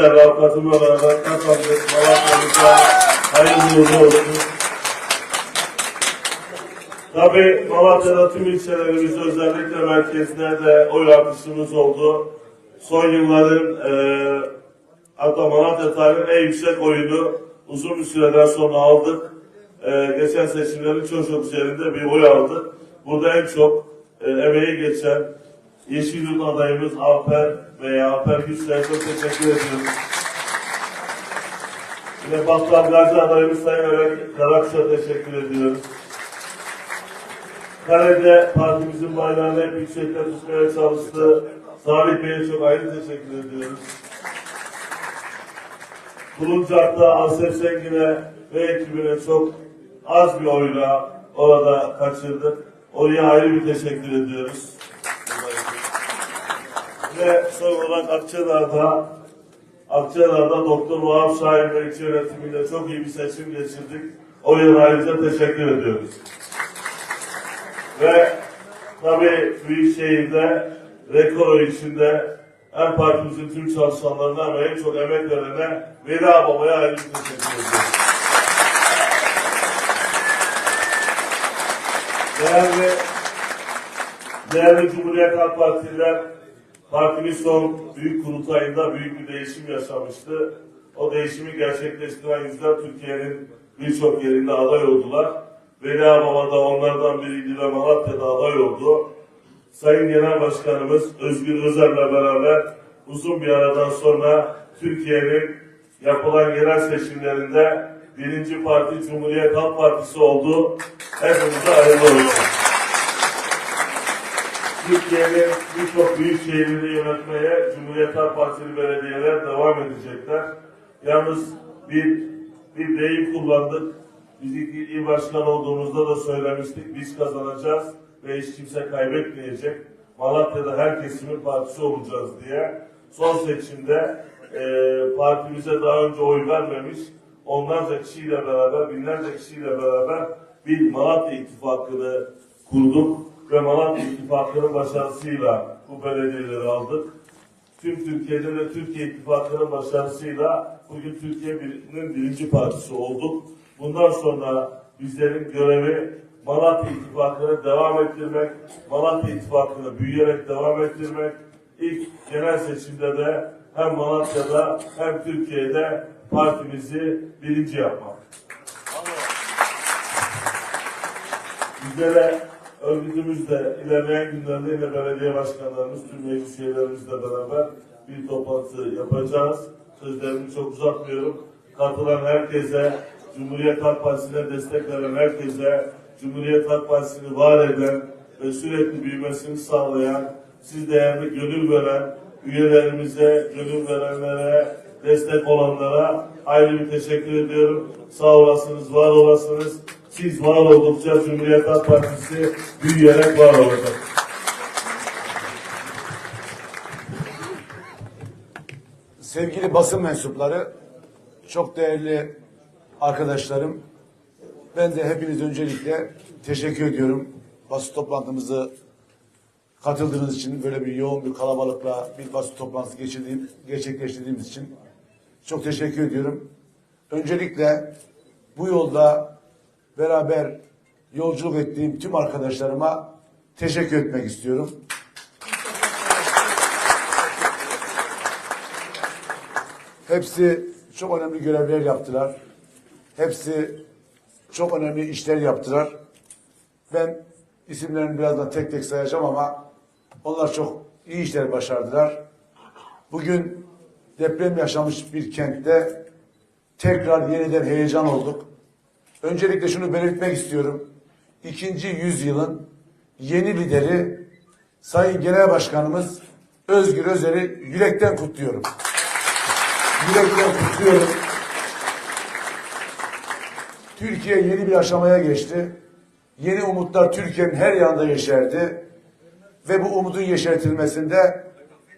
Avukatım olarak kazandık. Malatya'mıza hayırlı uğurlu olsun. Tabii Malatya'da tüm ilçelerimiz özellikle merkezlerde de oy artışımız oldu. Son yılların eee hatta Malatya tarihinin en yüksek oyunu uzun bir süreden sonra aldık. Eee, geçen seçimlerin çok çok üzerinde bir oy aldık. Burada en çok eee, emeği geçen Yeşilyurt adayımız Alper veya Alper Güçler'e çok teşekkür ediyoruz. Yine Battal Gazi adayımız Sayın Ömer Karakç'a teşekkür ediyoruz. Kare'de partimizin bayrağını hep yüksekte tutmaya çalıştı. Salih Bey'e çok ayrı teşekkür ediyoruz. Buluncar'da Asef Sengin'e ve ekibine çok az bir oyla orada kaçırdık. Oraya ayrı bir teşekkür ediyoruz. Ve son olarak Akçadağ'da Akçadağ'da Doktor Vahap Şahin ve ilçe yönetimiyle çok iyi bir seçim geçirdik. O yüzden ayrıca teşekkür ediyoruz. Ve tabii Büyükşehir'de rekor içinde hem partimizin tüm çalışanlarına ve en çok emek verene Veli Baba'ya ayrı bir teşekkür ediyoruz. Değerli, değerli Cumhuriyet Halk Partililer, partimiz son büyük kurultayında büyük bir değişim yaşamıştı. O değişimi gerçekleştiren yüzler Türkiye'nin birçok yerinde aday oldular. Veli Baba da onlardan biriydi ve Malatya'da aday oldu. Sayın Genel Başkanımız Özgür Özel'le beraber uzun bir aradan sonra Türkiye'nin yapılan genel seçimlerinde birinci parti Cumhuriyet Halk Partisi oldu. Hepinize hayırlı olsun. Türkiye'nin birçok büyük şehrini yönetmeye Cumhuriyet Halk Partili belediyeler devam edecekler. Yalnız bir bir deyim kullandık. Biz ilk il başkan olduğumuzda da söylemiştik. Biz kazanacağız ve hiç kimse kaybetmeyecek. Malatya'da her kesimin partisi olacağız diye. Son seçimde e, partimize daha önce oy vermemiş onlarca kişiyle beraber, binlerce kişiyle beraber bir Malatya İttifakı'nı kurduk ve Malatya İttifakı'nın başarısıyla bu belediyeleri aldık. Tüm Türkiye'de de Türkiye İttifakı'nın başarısıyla bugün Türkiye'nin birinci partisi olduk. Bundan sonra bizlerin görevi Malatya İttifakı'nı devam ettirmek, Malatya İttifakı'nı büyüyerek devam ettirmek. İlk genel seçimde de hem Malatya'da hem Türkiye'de partimizi birinci yapmak. Bizlere örgütümüzde ilerleyen günlerde yine belediye başkanlarımız, tüm meclis üyelerimizle beraber bir toplantı yapacağız. Sözlerimi çok uzatmıyorum. Katılan herkese, Cumhuriyet Halk Partisi'ne destek veren herkese, Cumhuriyet Halk Partisi'ni var eden ve sürekli büyümesini sağlayan, siz değerli gönül veren, üyelerimize, gönül verenlere, destek olanlara ayrı bir teşekkür ediyorum. Sağ olasınız, var olasınız. Siz var oldukça Cumhuriyet Halk Partisi büyüyerek var olacak. Sevgili basın mensupları, çok değerli arkadaşlarım, ben de hepiniz öncelikle teşekkür ediyorum. Basın toplantımızı katıldığınız için, böyle bir yoğun bir kalabalıkla bir basın toplantısı geçirdiğim, gerçekleştirdiğimiz için çok teşekkür ediyorum. Öncelikle bu yolda beraber yolculuk ettiğim tüm arkadaşlarıma teşekkür etmek istiyorum. Hepsi çok önemli görevler yaptılar. Hepsi çok önemli işler yaptılar. Ben isimlerini birazdan tek tek sayacağım ama onlar çok iyi işler başardılar. Bugün deprem yaşamış bir kentte tekrar yeniden heyecan olduk. Öncelikle şunu belirtmek istiyorum. İkinci yüzyılın yeni lideri Sayın Genel Başkanımız Özgür Özel'i yürekten kutluyorum. Yürekten kutluyorum. Türkiye yeni bir aşamaya geçti. Yeni umutlar Türkiye'nin her yanında yeşerdi. Ve bu umudun yeşertilmesinde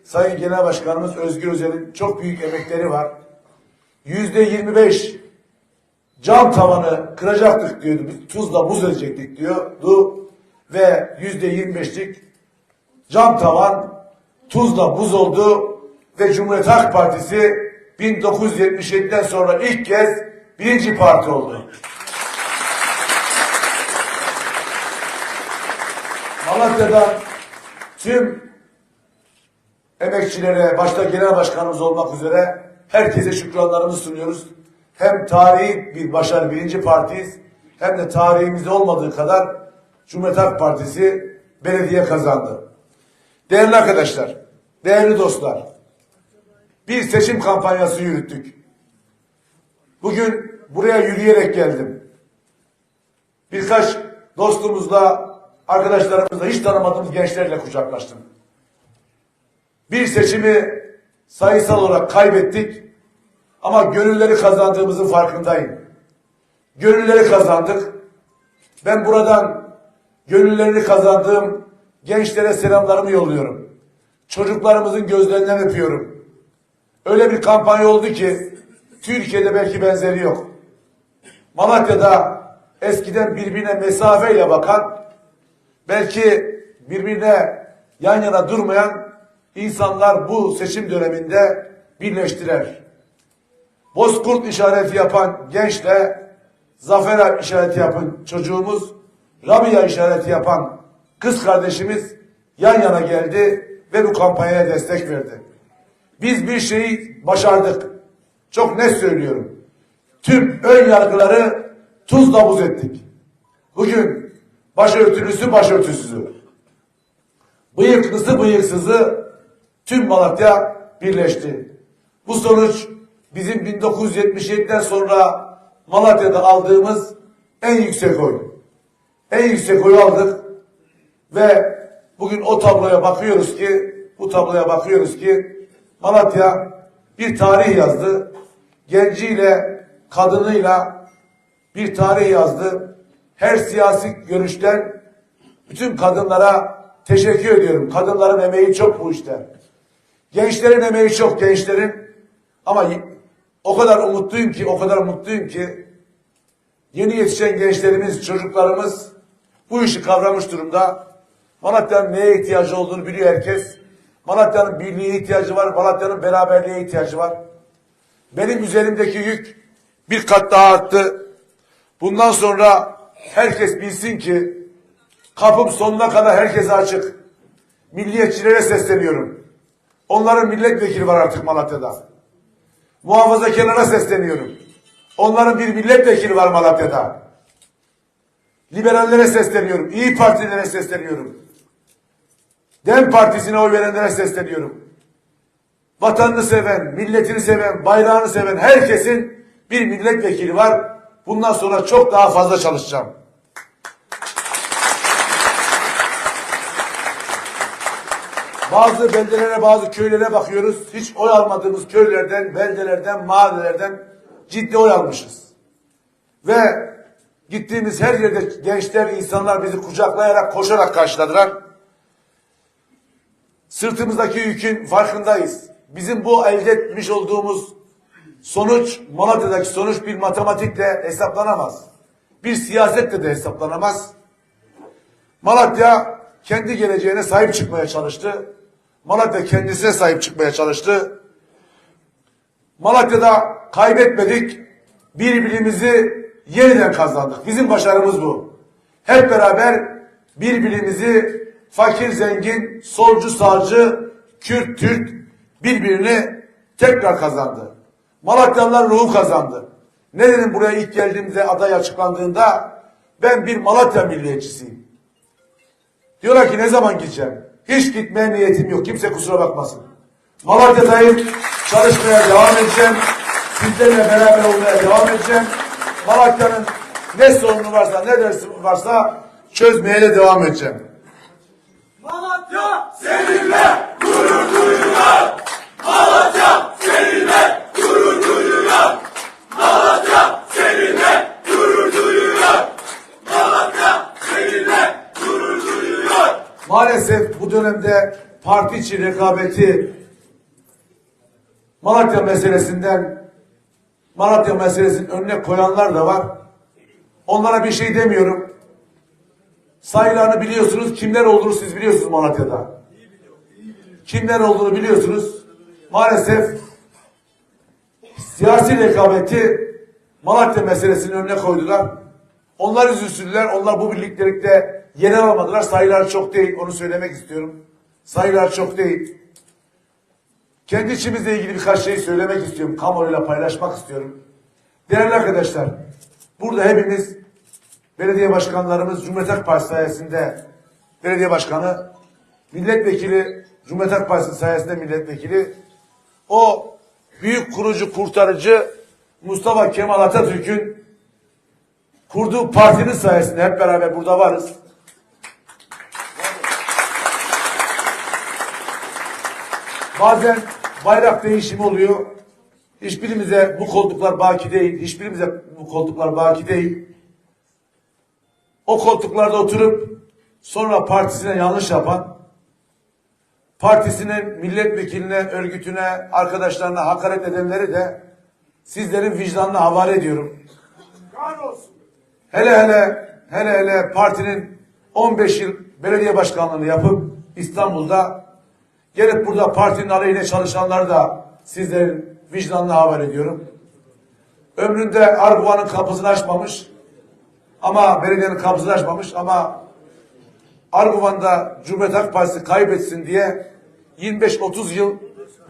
Sayın Genel Başkanımız Özgür Özel'in çok büyük emekleri var. Yüzde yirmi beş cam tavanı kıracaktık diyordu. Tuzla buz edecektik diyordu. Ve yüzde yirmi beşlik cam tavan tuzla buz oldu ve Cumhuriyet Halk Partisi 1977'den sonra ilk kez birinci parti oldu. Malatya'da tüm emekçilere, başta genel başkanımız olmak üzere herkese şükranlarımızı sunuyoruz. Hem tarihi bir başarı birinci partiyiz hem de tarihimizde olmadığı kadar Cumhuriyet Halk Partisi belediye kazandı. Değerli arkadaşlar, değerli dostlar, bir seçim kampanyası yürüttük. Bugün buraya yürüyerek geldim. Birkaç dostumuzla, arkadaşlarımızla, hiç tanımadığımız gençlerle kucaklaştım. Bir seçimi sayısal olarak kaybettik ama gönülleri kazandığımızın farkındayım. Gönülleri kazandık. Ben buradan gönüllerini kazandığım gençlere selamlarımı yolluyorum. Çocuklarımızın gözlerinden öpüyorum. Öyle bir kampanya oldu ki Türkiye'de belki benzeri yok. Malatya'da eskiden birbirine mesafeyle bakan, belki birbirine yan yana durmayan insanlar bu seçim döneminde birleştiler. Bozkurt işareti yapan gençle Zafer işareti yapan çocuğumuz, Rabia işareti yapan kız kardeşimiz yan yana geldi ve bu kampanyaya destek verdi. Biz bir şeyi başardık. Çok net söylüyorum. Tüm ön yargıları tuzla buz ettik. Bugün başörtülüsü başörtüsüzü, bıyıklısı bıyıksızı tüm Malatya birleşti. Bu sonuç bizim 1977'den sonra Malatya'da aldığımız en yüksek oy. En yüksek oyu aldık ve bugün o tabloya bakıyoruz ki bu tabloya bakıyoruz ki Malatya bir tarih yazdı. Genciyle, kadınıyla bir tarih yazdı. Her siyasi görüşten bütün kadınlara teşekkür ediyorum. Kadınların emeği çok bu işte. Gençlerin emeği çok gençlerin. Ama o kadar umutluyum ki, o kadar mutluyum ki yeni yetişen gençlerimiz, çocuklarımız bu işi kavramış durumda. Malatya'nın neye ihtiyacı olduğunu biliyor herkes. Malatya'nın birliğe ihtiyacı var, Malatya'nın beraberliğe ihtiyacı var. Benim üzerimdeki yük bir kat daha arttı. Bundan sonra herkes bilsin ki kapım sonuna kadar herkese açık. Milliyetçilere sesleniyorum. Onların milletvekili var artık Malatya'da. Muhafazakarlara sesleniyorum. Onların bir milletvekili var Malatya'da. Liberallere sesleniyorum. İyi Partililere sesleniyorum. Dem Partisi'ne oy verenlere sesleniyorum. Vatanını seven, milletini seven, bayrağını seven herkesin bir milletvekili var. Bundan sonra çok daha fazla çalışacağım. Bazı beldelere, bazı köylere bakıyoruz. Hiç oy almadığımız köylerden, beldelerden, mahallelerden ciddi oy almışız. Ve gittiğimiz her yerde gençler, insanlar bizi kucaklayarak, koşarak karşıladılar. Sırtımızdaki yükün farkındayız. Bizim bu elde etmiş olduğumuz sonuç, Malatya'daki sonuç bir matematikle hesaplanamaz. Bir siyasetle de hesaplanamaz. Malatya kendi geleceğine sahip çıkmaya çalıştı. Malatya kendisine sahip çıkmaya çalıştı. Malatya'da kaybetmedik. Birbirimizi yeniden kazandık. Bizim başarımız bu. Hep beraber birbirimizi fakir zengin, solcu sağcı, Kürt Türk birbirini tekrar kazandı. Malatyalılar ruhu kazandı. Ne dedim buraya ilk geldiğimde aday açıklandığında ben bir Malatya milliyetçisiyim. Diyorlar ki ne zaman gideceğim? Hiç gitmeye niyetim yok. Kimse kusura bakmasın. Malatya'dayım. Çalışmaya devam edeceğim. Sizlerle beraber olmaya devam edeceğim. Malatya'nın ne sorunu varsa, ne dersi varsa çözmeye de devam edeceğim. Malatya seninle gurur duyuyor. Malatya seninle gurur duyuyor. Malatya seninle gurur duyuyor. Malatya seninle gurur duyuyor. Maalesef bu dönemde parti içi rekabeti Malatya meselesinden Malatya meselesinin önüne koyanlar da var. Onlara bir şey demiyorum. Sayılarını biliyorsunuz. Kimler olduğunu siz biliyorsunuz Malatya'da. Kimler olduğunu biliyorsunuz. Maalesef siyasi rekabeti Malatya meselesinin önüne koydular. Onlar üzülsünler. Onlar bu birliktelikte yer alamadılar. Sayılar çok değil. Onu söylemek istiyorum. Sayılar çok değil. Kendi içimizle ilgili birkaç şey söylemek istiyorum. Kamuoyuyla paylaşmak istiyorum. Değerli arkadaşlar, burada hepimiz belediye başkanlarımız Cumhuriyet Halk Partisi sayesinde belediye başkanı, milletvekili Cumhuriyet Halk Partisi sayesinde milletvekili, o büyük kurucu kurtarıcı Mustafa Kemal Atatürk'ün kurduğu partinin sayesinde hep beraber burada varız. Bazen bayrak değişimi oluyor. Hiçbirimize bu koltuklar baki değil. Hiçbirimize bu koltuklar baki değil. O koltuklarda oturup sonra partisine yanlış yapan, partisinin milletvekiline, örgütüne, arkadaşlarına hakaret edenleri de sizlerin vicdanına havale ediyorum. Hele hele hele hele partinin 15 yıl belediye başkanlığını yapıp İstanbul'da gelip burada partinin aleyhine çalışanları da sizlerin vicdanına havale ediyorum. Ömründe Arguva'nın kapısını açmamış ama belediyenin kapısını açmamış ama Arguvan'da Cumhuriyet Halk Partisi kaybetsin diye 25-30 yıl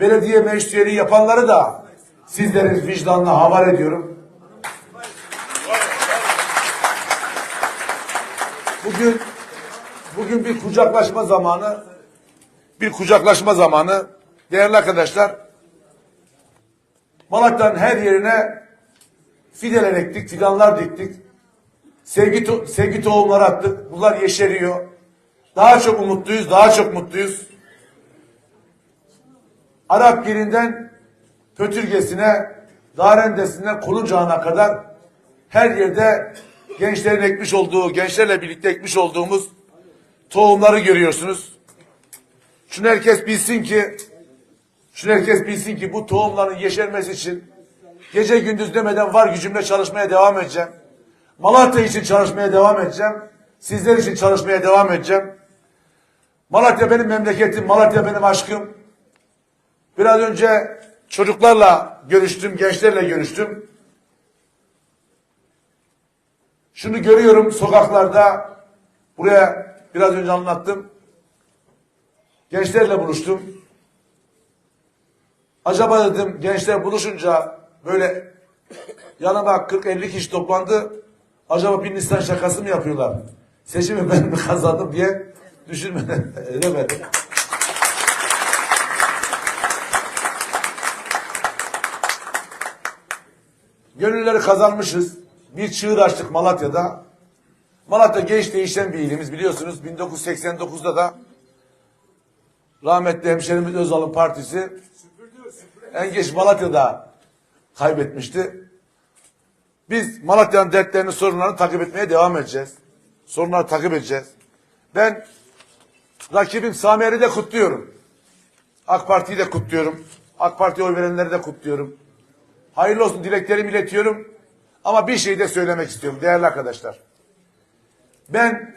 belediye meclis yapanları da sizlerin vicdanına havale ediyorum. Bugün bugün bir kucaklaşma zamanı bir kucaklaşma zamanı değerli arkadaşlar Malatya'nın her yerine fideler ektik, fidanlar diktik. Sevgi, to- sevgi tohumları attık. Bunlar yeşeriyor. Daha çok umutluyuz, daha çok mutluyuz. Arap birinden Pötürgesine, Darendesi'ne, Kuluncağına kadar her yerde gençlerin ekmiş olduğu, gençlerle birlikte ekmiş olduğumuz tohumları görüyorsunuz. Şunu herkes bilsin ki, şunu herkes bilsin ki bu tohumların yeşermesi için gece gündüz demeden var gücümle çalışmaya devam edeceğim. Malatya için çalışmaya devam edeceğim. Sizler için çalışmaya devam edeceğim. Malatya benim memleketim, Malatya benim aşkım. Biraz önce çocuklarla görüştüm, gençlerle görüştüm. Şunu görüyorum sokaklarda, buraya biraz önce anlattım. Gençlerle buluştum. Acaba dedim gençler buluşunca böyle yanıma 40-50 kişi toplandı. Acaba bir Nisan şakası mı yapıyorlar? Seçimi ben mi kazandım diye düşünmeden edemedim. Gönülleri kazanmışız. Bir çığır açtık Malatya'da. Malatya genç değişen bir ilimiz biliyorsunuz. 1989'da da rahmetli hemşerimiz Özal'ın partisi en geç Malatya'da kaybetmişti. Biz Malatya'nın dertlerini, sorunlarını takip etmeye devam edeceğiz. Sorunları takip edeceğiz. Ben rakibim Samiye'yi de kutluyorum. AK Parti'yi de kutluyorum. AK Parti'ye oy verenleri de kutluyorum. Hayırlı olsun dileklerimi iletiyorum. Ama bir şey de söylemek istiyorum değerli arkadaşlar. Ben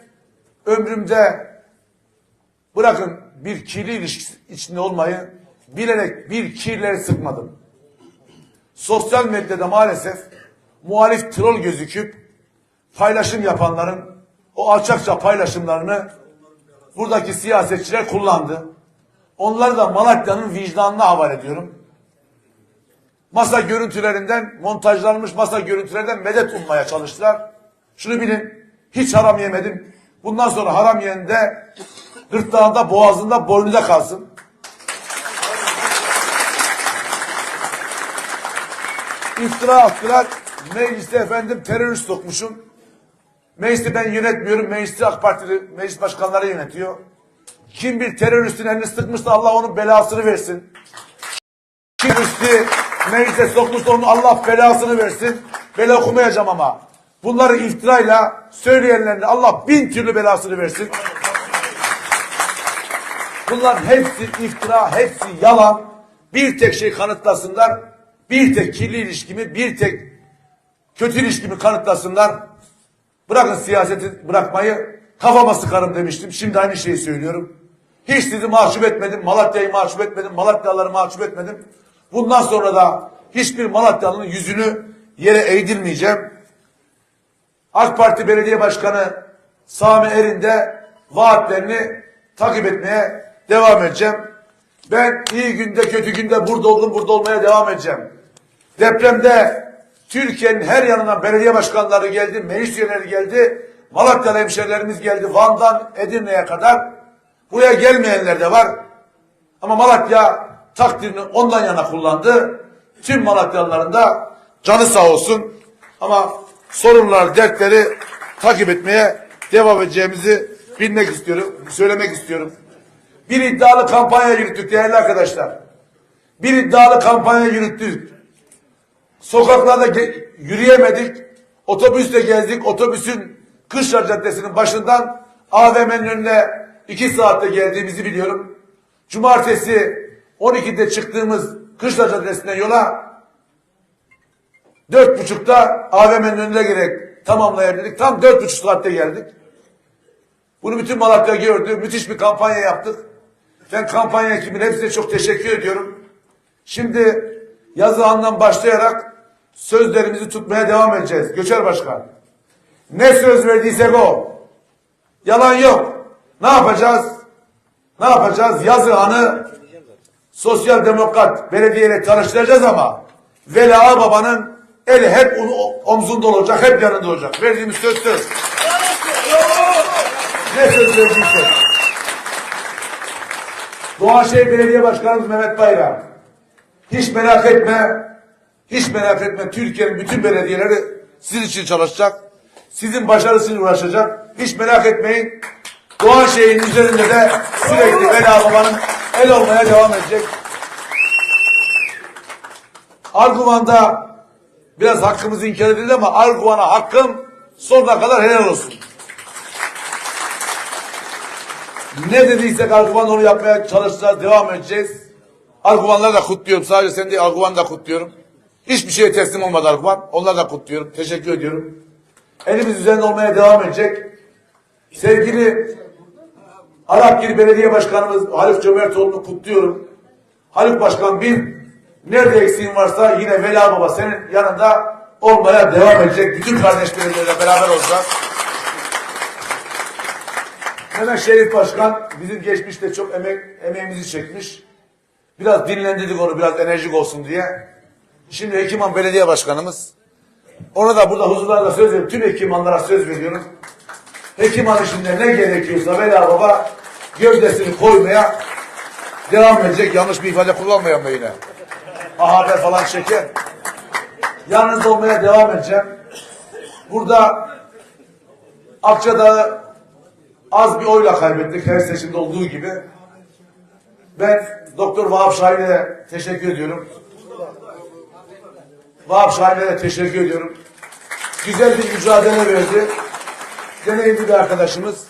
ömrümde bırakın bir kirli ilişki içinde olmayı bilerek bir kirleri sıkmadım. Sosyal medyada maalesef muhalif troll gözüküp paylaşım yapanların o alçakça paylaşımlarını buradaki siyasetçiler kullandı. Onları da Malatya'nın vicdanına havale ediyorum. Masa görüntülerinden, montajlanmış masa görüntülerinden medet ummaya çalıştılar. Şunu bilin, hiç haram yemedim. Bundan sonra haram yiyen de gırtlağında, boğazında, boynunda kalsın. İftira attılar. Mecliste efendim terörist sokmuşum. Meclisi ben yönetmiyorum. Meclisi AK Partili meclis başkanları yönetiyor. Kim bir teröristin elini sıkmışsa Allah onun belasını versin. Kim teröristi meclise sokmuşsa onun Allah belasını versin. Bela okumayacağım ama. Bunları iftirayla söyleyenlerin de Allah bin türlü belasını versin. Bunlar hepsi iftira, hepsi yalan. Bir tek şey kanıtlasınlar. Bir tek kirli ilişkimi, bir tek kötü ilişkimi kanıtlasınlar. Bırakın siyaseti bırakmayı kafama sıkarım demiştim. Şimdi aynı şeyi söylüyorum. Hiç sizi mahcup etmedim. Malatya'yı mahcup etmedim. Malatyalıları mahcup etmedim. Bundan sonra da hiçbir Malatyalı'nın yüzünü yere eğdirmeyeceğim. AK Parti Belediye Başkanı Sami Er'in de vaatlerini takip etmeye devam edeceğim. Ben iyi günde kötü günde burada oldum, burada olmaya devam edeceğim. Depremde Türkiye'nin her yanından belediye başkanları geldi, meclis üyeleri geldi, Malatyalı hemşerilerimiz geldi, Van'dan Edirne'ye kadar. Buraya gelmeyenler de var. Ama Malatya takdirini ondan yana kullandı. Tüm Malatyalıların da canı sağ olsun. Ama sorunlar, dertleri takip etmeye devam edeceğimizi bilmek istiyorum, söylemek istiyorum. Bir iddialı kampanya yürüttük değerli arkadaşlar. Bir iddialı kampanya yürüttük. Sokaklarda yürüyemedik. Otobüsle gezdik. Otobüsün Kışlar Caddesi'nin başından AVM'nin önüne iki saatte geldiğimizi biliyorum. Cumartesi 12'de çıktığımız Kışlar Caddesi'ne yola dört buçukta AVM'nin önüne gerek tamamlayabildik. Tam dört buçuk saatte geldik. Bunu bütün Malatya gördü. Müthiş bir kampanya yaptık. Ben kampanya ekibine hepsine çok teşekkür ediyorum. Şimdi yazı andan başlayarak sözlerimizi tutmaya devam edeceğiz. Göçer Başkan. Ne söz verdiysek o. Yalan yok. Ne yapacağız? Ne yapacağız? Yazı anı sosyal demokrat belediyeyle tanıştıracağız ama Veli Ağababa'nın eli hep onu omzunda olacak, hep yanında olacak. Verdiğimiz söz söz. Ne söz verdiysek. Doğanşehir Belediye Başkanımız Mehmet Bayram. Hiç merak etme. Hiç merak etme. Türkiye'nin bütün belediyeleri sizin için çalışacak. Sizin başarısıyla uğraşacak. Hiç merak etmeyin. Doğanşehir'in üzerinde de sürekli Vela Baba'nın el olmaya devam edecek. Arguvan'da biraz hakkımız inkar edildi ama Arguvan'a hakkım sonuna kadar helal olsun. Ne dediysek Arguvan onu yapmaya çalışacağız, devam edeceğiz. Arguvanları da kutluyorum. Sadece sen değil, Arguvan'ı da kutluyorum. Hiçbir şeye teslim olmadı Arguvan. Onları da kutluyorum. Teşekkür ediyorum. Elimiz üzerinde olmaya devam edecek. Sevgili Arapgir Belediye Başkanımız Haluk Cömertoğlu'nu kutluyorum. Haluk Başkan bir, nerede eksiğin varsa yine Vela Baba senin yanında olmaya devam edecek. Bütün kardeş belediyelerle beraber olacak. Mehmet Şerif Başkan bizim geçmişte çok emek, emeğimizi çekmiş. Biraz dinlendirdik onu biraz enerjik olsun diye. Şimdi Hekiman Belediye Başkanımız. Ona da burada huzurlarda söz veriyorum. Tüm Hekimanlara söz veriyorum. Hekiman işinde ne gerekiyorsa Vela Baba gövdesini koymaya devam edecek. Yanlış bir ifade kullanmayalım da yine. Haber falan çeker. Yanınızda olmaya devam edeceğim. Burada Akçadağ'ı az bir oyla kaybettik her seçimde olduğu gibi. Ben Doktor Vahap Şahin'e teşekkür ediyorum. Vahap Şahin'e de teşekkür ediyorum. Güzel bir mücadele verdi. Deneyimli bir arkadaşımız.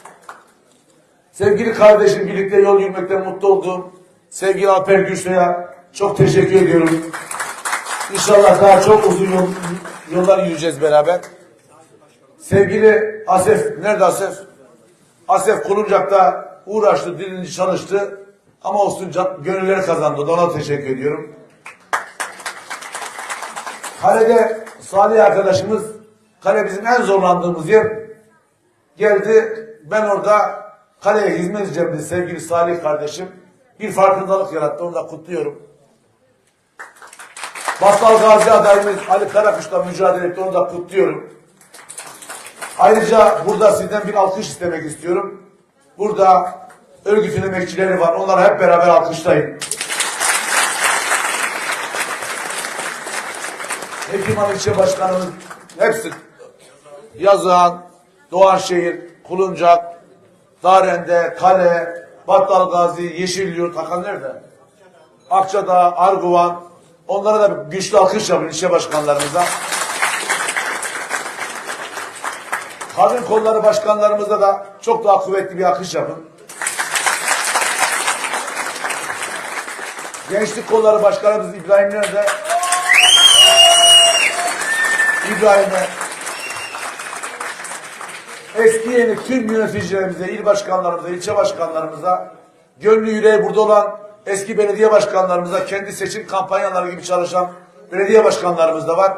Sevgili kardeşim birlikte yol yürümekten mutlu oldum. Sevgili Alper Gürsoy'a çok teşekkür ediyorum. İnşallah daha çok uzun yol, yollar yürüyeceğiz beraber. Sevgili Asef, nerede Asef? Asef Kuluncak'ta uğraştı, dilinci çalıştı. Ama olsun gönülleri kazandı. Ona teşekkür ediyorum. Kalede Salih arkadaşımız, kale bizim en zorlandığımız yer. Geldi, ben orada kaleye hizmet edeceğim dedi sevgili Salih kardeşim. Bir farkındalık yarattı, onu da kutluyorum. Battal Gazi adayımız Ali Karakuş'la mücadele etti, onu da kutluyorum. Ayrıca burada sizden bir alkış istemek istiyorum. Burada örgütün emekçileri var. Onları hep beraber alkışlayın. Hekiman ilçe başkanımız hepsi Yazıhan, Doğanşehir, Kuluncak, Darende, Kale, Battal Gazi, Yeşilyurt, Hakan nerede? Akçadağ, Arguvan. Onlara da güçlü alkış yapın ilçe başkanlarımıza. Kadın kolları başkanlarımıza da çok daha kuvvetli bir akış yapın. Gençlik kolları başkanımız İbrahim nerede? İbrahim'e eski yeni tüm yöneticilerimize, il başkanlarımıza, ilçe başkanlarımıza, gönlü yüreği burada olan eski belediye başkanlarımıza, kendi seçim kampanyaları gibi çalışan belediye başkanlarımız da var.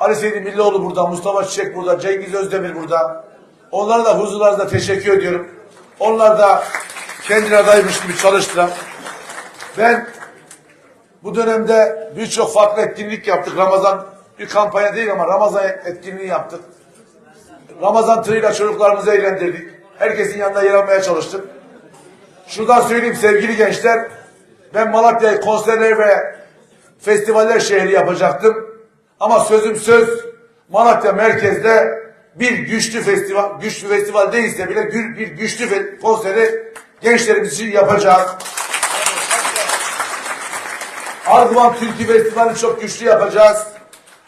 Ali Seydi Millioğlu burada, Mustafa Çiçek burada, Cengiz Özdemir burada. Onlara da huzurlarınızda teşekkür ediyorum. Onlar da kendine adaymış gibi çalıştılar. Ben bu dönemde birçok farklı etkinlik yaptık. Ramazan bir kampanya değil ama Ramazan etkinliği yaptık. Ramazan tırıyla çocuklarımızı eğlendirdik. Herkesin yanında yer almaya çalıştık. Şuradan söyleyeyim sevgili gençler. Ben Malatya'yı konserler ve festivaller şehri yapacaktım. Ama sözüm söz Malatya merkezde bir güçlü festival, güçlü festival değilse bile gü- bir güçlü konseri gençlerimiz için yapacağız. Ardahan Türkü Festivali çok güçlü yapacağız.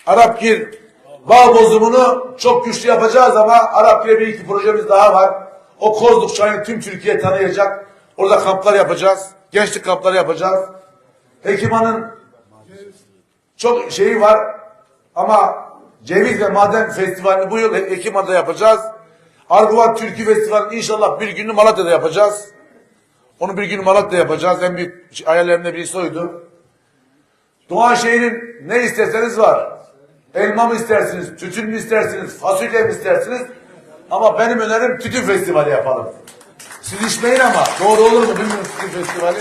Arapgir bağ bozumunu çok güçlü yapacağız ama Arapgir'e bir iki projemiz daha var. O Kozluk Çayı'nı tüm Türkiye tanıyacak. Orada kamplar yapacağız. Gençlik kampları yapacağız. Hekiman'ın çok şeyi var ama Ceviz ve Maden Festivali'ni bu yıl Hekiman'da yapacağız. Arguvan Türkü Festivali'ni inşallah bir günü Malatya'da yapacağız. Onu bir gün Malatya'da yapacağız. En büyük hayallerimden birisi oydu. Doğanşehir'in ne isterseniz var. Elma mı istersiniz, tütün mü istersiniz, fasulye mi istersiniz? Ama benim önerim tütün festivali yapalım. Siz içmeyin ama doğru olur mu bilmiyorum tütün festivali.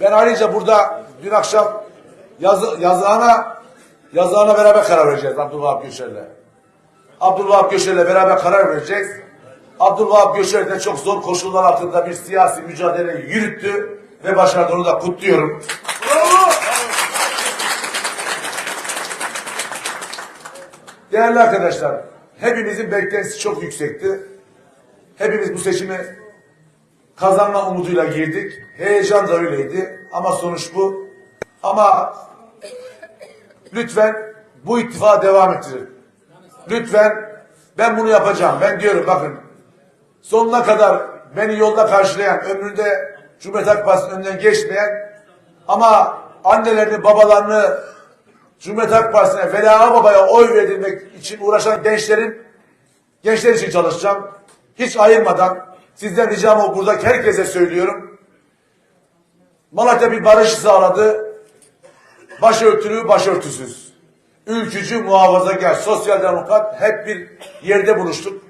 Ben ayrıca burada dün akşam yazı, yazıhana, yazıhana beraber karar vereceğiz Abdülvahap Göçer'le. Abdülvahap Göçer'le beraber karar vereceğiz. Abdülvahap Göçer de çok zor koşullar altında bir siyasi mücadele yürüttü ve başardı onu da kutluyorum. Değerli arkadaşlar, hepimizin beklentisi çok yüksekti. Hepimiz bu seçimi kazanma umuduyla girdik. Heyecan da öyleydi ama sonuç bu. Ama lütfen bu ittifakı devam ettirin. Lütfen ben bunu yapacağım. Ben diyorum bakın sonuna kadar beni yolda karşılayan, ömründe Cumhuriyet Halk Partisi'nin önünden geçmeyen ama annelerini, babalarını Cumhuriyet Halk Partisi'ne Vela Baba'ya oy verilmek için uğraşan gençlerin gençler için çalışacağım. Hiç ayırmadan sizden ricam o buradaki herkese söylüyorum. Malatya bir barışı sağladı. Başörtülü, başörtüsüz. Ülkücü, muhafazakar, sosyal demokrat hep bir yerde buluştuk.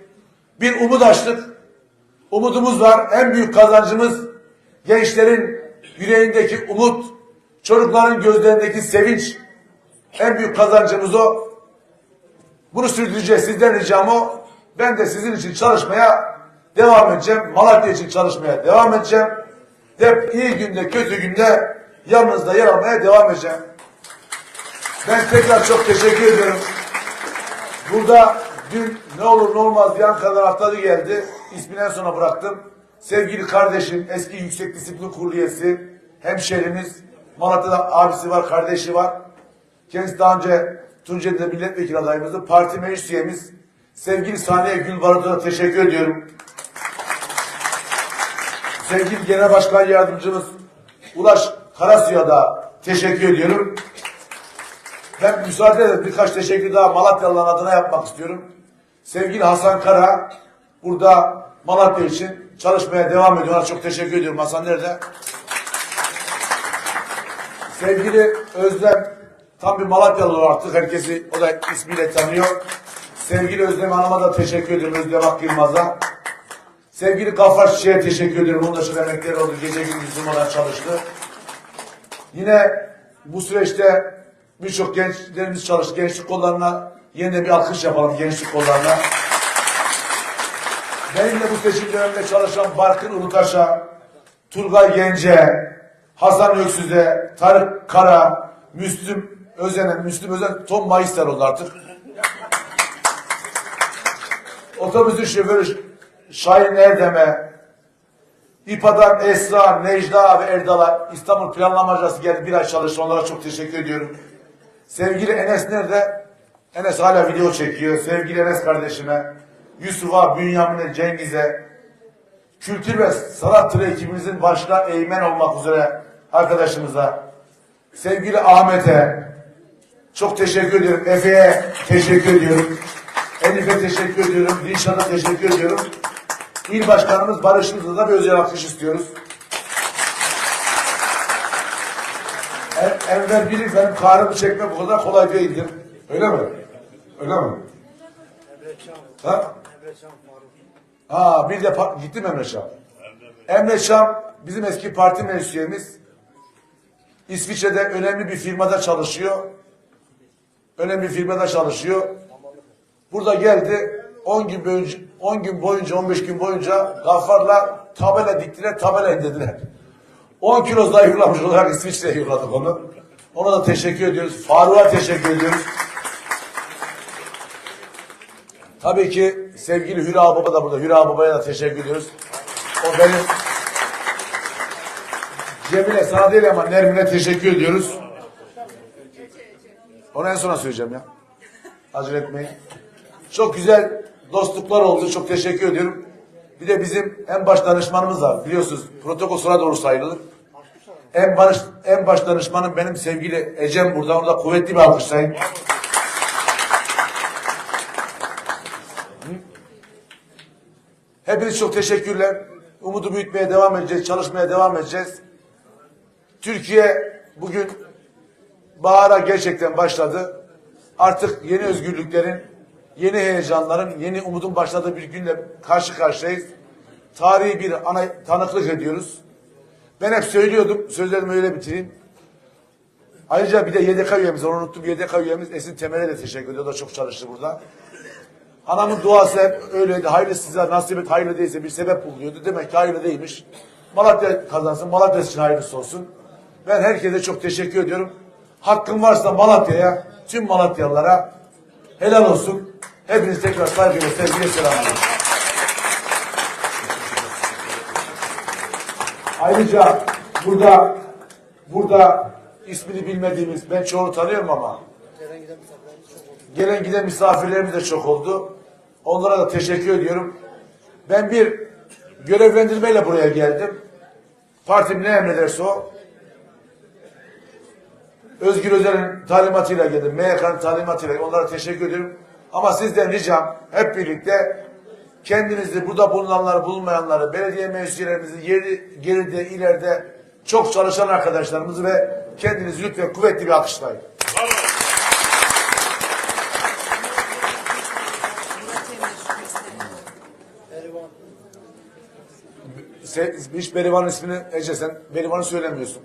Bir umut açtık. Umudumuz var. En büyük kazancımız gençlerin yüreğindeki umut, çocukların gözlerindeki sevinç. En büyük kazancımız o. Bunu sürdüreceğiz. Sizden ricam o. Ben de sizin için çalışmaya devam edeceğim. Malatya için çalışmaya devam edeceğim. Hep iyi günde, kötü günde yanınızda yer almaya devam edeceğim. Ben tekrar çok teşekkür ediyorum. Burada dün ne olur ne olmaz diye Ankara'dan atladı geldi. İsmini en sona bıraktım. Sevgili kardeşim, eski Yüksek Disiplin Kurulu üyesi, hemşerimiz, Malatya'da abisi var, kardeşi var. Kendisi daha önce Tunceli'de milletvekili adayımızdı. Parti meclis üyemiz. Sevgili Saniye Gülbarut'a da teşekkür ediyorum. Sevgili Genel Başkan Yardımcımız Ulaş Karasu'ya da teşekkür ediyorum. Ben müsaade edin birkaç teşekkür daha Malatyalıların adına yapmak istiyorum. Sevgili Hasan Kara burada Malatya için çalışmaya devam ediyor. Ona çok teşekkür ediyorum. Hasan nerede? Sevgili Özlem tam bir Malatyalı artık herkesi o da ismiyle tanıyor. Sevgili Özlem Hanım'a da teşekkür ediyorum Özlem Ak Yılmaz'a. Sevgili Gaffar Çiçek'e teşekkür ediyorum. Onun da şu emekleri oldu. Gece gündüz durmadan çalıştı. Yine bu süreçte birçok gençlerimiz çalıştı. Gençlik kollarına yeniden bir alkış yapalım gençlik kollarına. Benimle bu seçim döneminde çalışan Barkın Ulutaş'a, Turgay Gence, Hasan Öksüz'e, Tarık Kara, Müslüm Özen'e, Müslüm Özen Tom Mayıslar oldu artık. Otobüsün şoförü Şahin Erdem'e, İPA'dan Esra, Necla ve Erdal'a İstanbul Planlamacası geldi bir ay çalıştı. Onlara çok teşekkür ediyorum. Sevgili Enes nerede? Enes hala video çekiyor. Sevgili Enes kardeşime, Yusuf'a, Bünyamin'e, Cengiz'e, kültür ve sanat turu ekibimizin başına eğmen olmak üzere arkadaşımıza, sevgili Ahmet'e çok teşekkür ediyorum. Efe'ye teşekkür ediyorum. Elif'e teşekkür ediyorum. Dilşan'a teşekkür ediyorum. İl Başkanımız Barış da bir özel alkış istiyoruz. Enver bilir benim karımı çekmek bu kadar kolay değildir. Öyle mi? Öyle mi? Ha? Ha bir de gitti mi Emre Şam? Emre Şam bizim eski parti meclis üyemiz. İsviçre'de önemli bir firmada çalışıyor. Önemli bir firmada çalışıyor. Burada geldi 10 gün boyunca 10 gün boyunca 15 gün boyunca Gaffar'la tabela diktiler, tabela indirdiler. 10 kilo zayıflamış olarak İsviçre'ye yolladık onu. Ona da teşekkür ediyoruz. Faruk'a teşekkür ediyoruz. Tabii ki sevgili Hüra Baba da burada. Hüra Baba'ya da teşekkür ediyoruz. O benim Cemile sana değil ama Nermin'e teşekkür ediyoruz. Onu en sona söyleyeceğim ya. Acele etmeyin. Çok güzel dostluklar oldu. Çok teşekkür ediyorum. Bir de bizim en baş danışmanımız var. Biliyorsunuz protokol sonra doğru sayılır. En baş, en baş danışmanım benim sevgili Ecem burada. Onu da kuvvetli bir alkışlayın. Hepiniz çok teşekkürler. Umudu büyütmeye devam edeceğiz, çalışmaya devam edeceğiz. Türkiye bugün bahara gerçekten başladı. Artık yeni özgürlüklerin, yeni heyecanların, yeni umudun başladığı bir günle karşı karşıyayız. Tarihi bir ana tanıklık ediyoruz. Ben hep söylüyordum, sözlerimi öyle bitireyim. Ayrıca bir de YDK üyemiz, onu unuttum. YDK üyemiz Esin Temel'e de teşekkür ediyor. O da çok çalıştı burada. Anamın duası hep öyleydi. Hayırlı size nasip et, hayırlı değilse bir sebep buluyordu. Demek ki hayırlı değilmiş. Malatya kazansın, Malatya için hayırlısı olsun. Ben herkese çok teşekkür ediyorum. Hakkım varsa Malatya'ya, tüm Malatyalılara helal olsun. Hepiniz tekrar saygıyla, sevgiyle selamlıyorum. Ayrıca burada burada ismini bilmediğimiz, ben çoğunu tanıyorum ama gelen giden misafirlerimiz de çok oldu. Onlara da teşekkür ediyorum. Ben bir görevlendirmeyle buraya geldim. Partim ne emrederse o. Özgür Özel'in talimatıyla geldim. MYK'nın talimatıyla onlara teşekkür ediyorum. Ama sizden ricam hep birlikte kendinizi burada bulunanları bulunmayanları belediye meclislerimizi yeri, geride ileride çok çalışan arkadaşlarımızı ve kendinizi lütfen kuvvetli bir alkışlayın. Se- hiç Berivan'ın ismini Ece sen Berivan'ı söylemiyorsun.